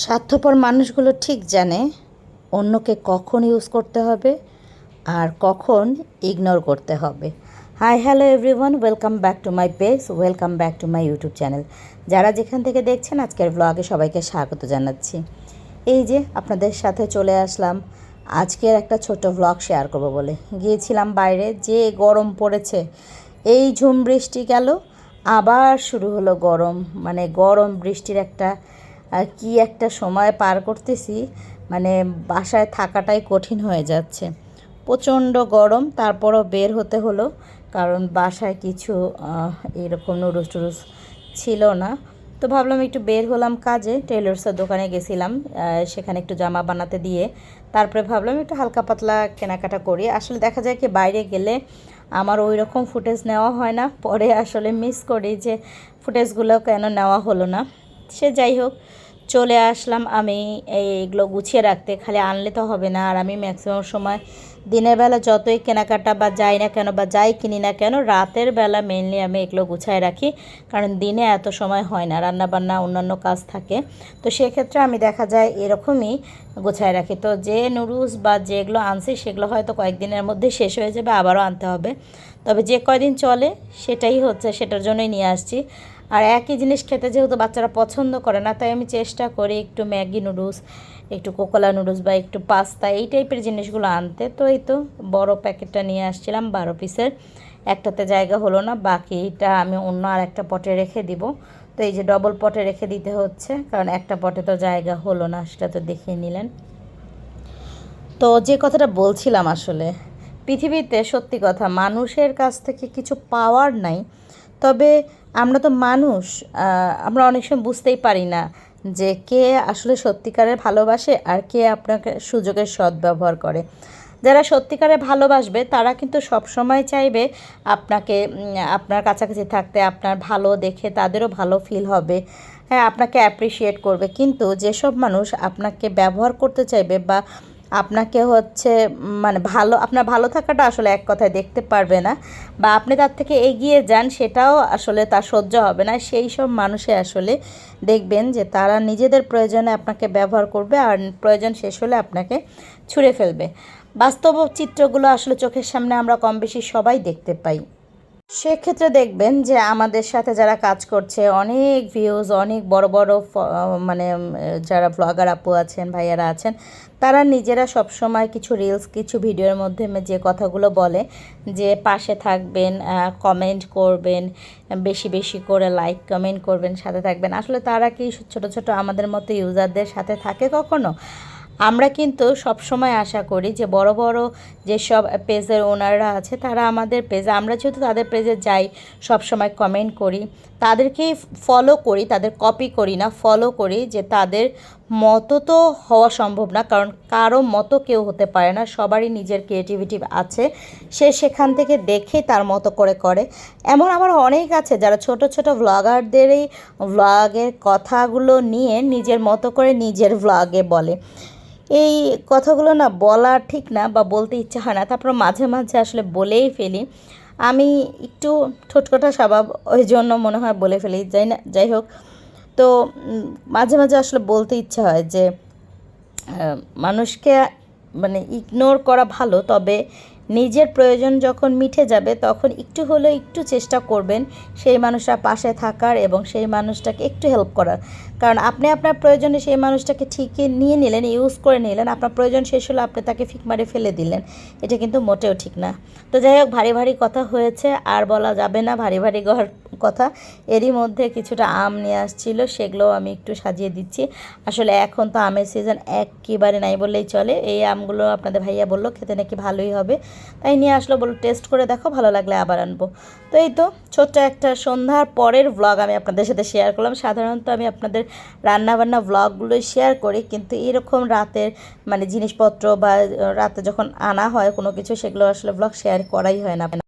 স্বার্থপর মানুষগুলো ঠিক জানে অন্যকে কখন ইউজ করতে হবে আর কখন ইগনোর করতে হবে। Hi hello everyone welcome back to my page welcome back to my YouTube channel যারা যেখান থেকে দেখছেন, আজকের ব্লগে সবাইকে স্বাগত জানাচ্ছি। এই যে আপনাদের সাথে চলে আসলাম, আজকের একটা ছোট ব্লগ শেয়ার করব বলে। গিয়েছিলাম বাইরে, যে গরম পড়েছে, এই ঝুম বৃষ্টি গেল, আবার শুরু হলো গরম। মানে গরম বৃষ্টির একটা কি একটা সময় পার করতেছি মানে বাসায় থাকাটাই কঠিন হয়ে যাচ্ছে। প্রচণ্ড গরম, তারপরও বের হতে হলো, কারণ বাসায় কিছু এরকম নুডলস টুডলস ছিল না। তো ভাবলাম একটু বের হলাম কাজে টেলার্সের দোকানে গেছিলাম সেখানে একটু জামা বানাতে দিয়ে, তারপরে ভাবলাম একটু হালকা পাতলা কেনাকাটা করি। আসলে দেখা যায় কি, বাইরে গেলে আমার ওই রকম ফুটেজ নেওয়া হয় না, পরে আসলে মিস করি যে ফুটেজগুলো কেন নেওয়া হলো না। সে যাই হোক চলে আসলাম আমি, এইগুলো গুছিয়ে রাখতে। খালি আনলে তো হবে না, আর আমি ম্যাক্সিমাম সময় দিনের বেলা যতই কেনাকাটা বা যাই না কেন বা যাই কিনি না কেন, রাতের বেলা মেনলি আমি এগুলো গুছায় রাখি, কারণ দিনে এত সময় হয় না রান্না বান্না অন্যান্য কাজ থাকে। তো সেক্ষেত্রে আমি দেখা যায় এরকমই গোছায় রাখি। তো যে নুডলস বা যেগুলো আনছি, সেগুলো হয়তো কয়েকদিনের মধ্যে শেষ হয়ে যাবে, আবারও আনতে হবে। তবে যে কয়দিন চলে, সেটাই হচ্ছে, সেটার জন্যই নিয়ে আসছি। আর একই জিনিস খেতে যেহেতু বাচ্চারা পছন্দ করে না, তাই আমি চেষ্টা করি একটু ম্যাগি নুডলস, একটু কোকোলা নুডলস বা একটু পাস্তা, এই টাইপের জিনিসগুলো আনতে। তো এই তো বড় প্যাকেটটা নিয়ে আসছিলাম বারো পিসের। একটাতে জায়গা হলো না, বাকিটা আমি অন্য আর একটা পটে রেখে দিব। তো এই যে ডবল পটে রেখে দিতে হচ্ছে, কারণ একটা পটে তো জায়গা হলো না, সেটা তো দেখিয়ে নিলেন। তো যে কথাটা বলছিলাম আসলে, পৃথিবীতে সত্যি কথা মানুষের কাছ থেকে কিছু পাওয়ার নাই তবে আমরা তো মানুষ আমরা অনেক সময় বুঝতেই পারি না যে কে আসলে সত্যিকারের ভালোবাসে আর কে আপনাকে সুযোগের সদ্ব্যবহার করে। যারা সত্যিকারে ভালোবাসবে, তারা কিন্তু সবসময় চাইবে আপনাকে আপনার কাছাকাছি থাকতে, আপনার ভালো দেখে তাদেরও ভালো ফিল হবে। হ্যাঁ আপনাকে অ্যাপ্রিসিয়েট করবে। কিন্তু যেসব মানুষ আপনাকে ব্যবহার করতে চাইবে বা আপনাকে হচ্ছে মানে ভালো, আপনার ভালো থাকাটা আসলে এক কথায় দেখতে পারবে না বা আপনি তার থেকে এগিয়ে যান সেটাও আসলে তার সহ্য হবে না। সেই সব মানুষে আসলে দেখবেন যে তারা নিজেদের প্রয়োজনে আপনাকে ব্যবহার করবে আর প্রয়োজন শেষ হলে আপনাকে ছুঁড়ে ফেলবে। বাস্তব চিত্রগুলো আসলে চোখের সামনে আমরা কম বেশি সবাই দেখতে পাই। সেক্ষেত্রে দেখবেন যে আমাদের সাথে যারা কাজ করছে, অনেক ভিউজ অনেক বড় বড় মানে যারা ব্লগার আপু আছেন, ভাইয়ারা আছেন, তারা নিজেরা সব সময় কিছু রিলস কিছু ভিডিওর মাধ্যমে যে কথাগুলো বলে যে পাশে থাকবেন কমেন্ট করবেন, বেশি বেশি করে লাইক কমেন্ট করবেন, সাথে থাকবেন। আসলে তারা কি ছোট ছোট আমাদের মতো ইউজারদের সাথে থাকে কখনো? আমরা কিন্তু সব সময় আশা করি যে বড় বড় যেসব পেজের ওনাররা আছে, তারা আমাদের পেজে, আমরা যেহেতু তাদের পেজে যাই, সব সময় কমেন্ট করি। তাদেরকেই ফলো করি, তাদের কপি করি না ফলো করি যে তাদের মতো তো হওয়া সম্ভব না, কারণ কারও মতো কেউ হতে পারে না, সবারই নিজের ক্রিয়েটিভিটি আছে। সে সেখান থেকে দেখে তার মতো করে করে। এমন আমার অনেক আছে যারা ছোট ছোট ভ্লগারদের এই ভ্লগের কথাগুলো নিয়ে নিজের মতো করে নিজের ভ্লগে বলে। এই কথাগুলো না বলা ঠিক না বা বলতে ইচ্ছা হয় না তারপর মাঝে মাঝে আসলে বলেই ফেলি। আমি একটু ঠোঁটকোটা স্বভাব ওই জন্য মনে হয় বলে ফেলি। যাই না, যাই হোক তো মাঝে মাঝে আসলে বলতে ইচ্ছা হয় যে মানুষকে মানে ইগনোর করা ভালো, তবে নিজের প্রয়োজন যখন মিঠে যাবে, তখন একটু হলেও একটু চেষ্টা করবেন সেই মানুষটা পাশে থাকার এবং সেই মানুষটাকে একটু হেল্প করার। কারণ আপনি আপনার প্রয়োজনে সেই মানুষটাকে ঠিকই নিয়ে নিলেন ইউজ করে নিলেন, আপনার প্রয়োজন শেষ হলে আপনি তাকে ফিক মারে ফেলে দিলেন। এটা কিন্তু মোটেও ঠিক না। তো যাই হোক, ভারী ভারী কথা হয়েছে, আর বলা যাবে না, ভারী ভারী ঘর কথা। এরই মধ্যে কিছুটা আম নিয়ে আসছিল সেগুলো আমি একটু সাজিয়ে দিচ্ছি। আসলে এখন তো আমের সিজন একেবারে নাই বললেই চলে। এই আমগুলো আপনাদের ভাইয়া বলল, খেতে নাকি ভালোই হবে। তাই নিয়ে আসলো, বলল টেস্ট করে দেখো, ভালো লাগলে আবার আনব। তো এই তো, ছোট্ট একটা সন্ধ্যার পরের ব্লগ আমি আপনাদের সাথে শেয়ার করলাম। সাধারণত আমি আপনাদের রান্নাবান্না ব্লগগুলো শেয়ার করি, কিন্তু এরকম রাতের মানে জিনিসপত্র বা, রাতে যখন আনা হয় কোনো কিছু, সেগুলো আসলে ব্লগ শেয়ার করাই হয় না।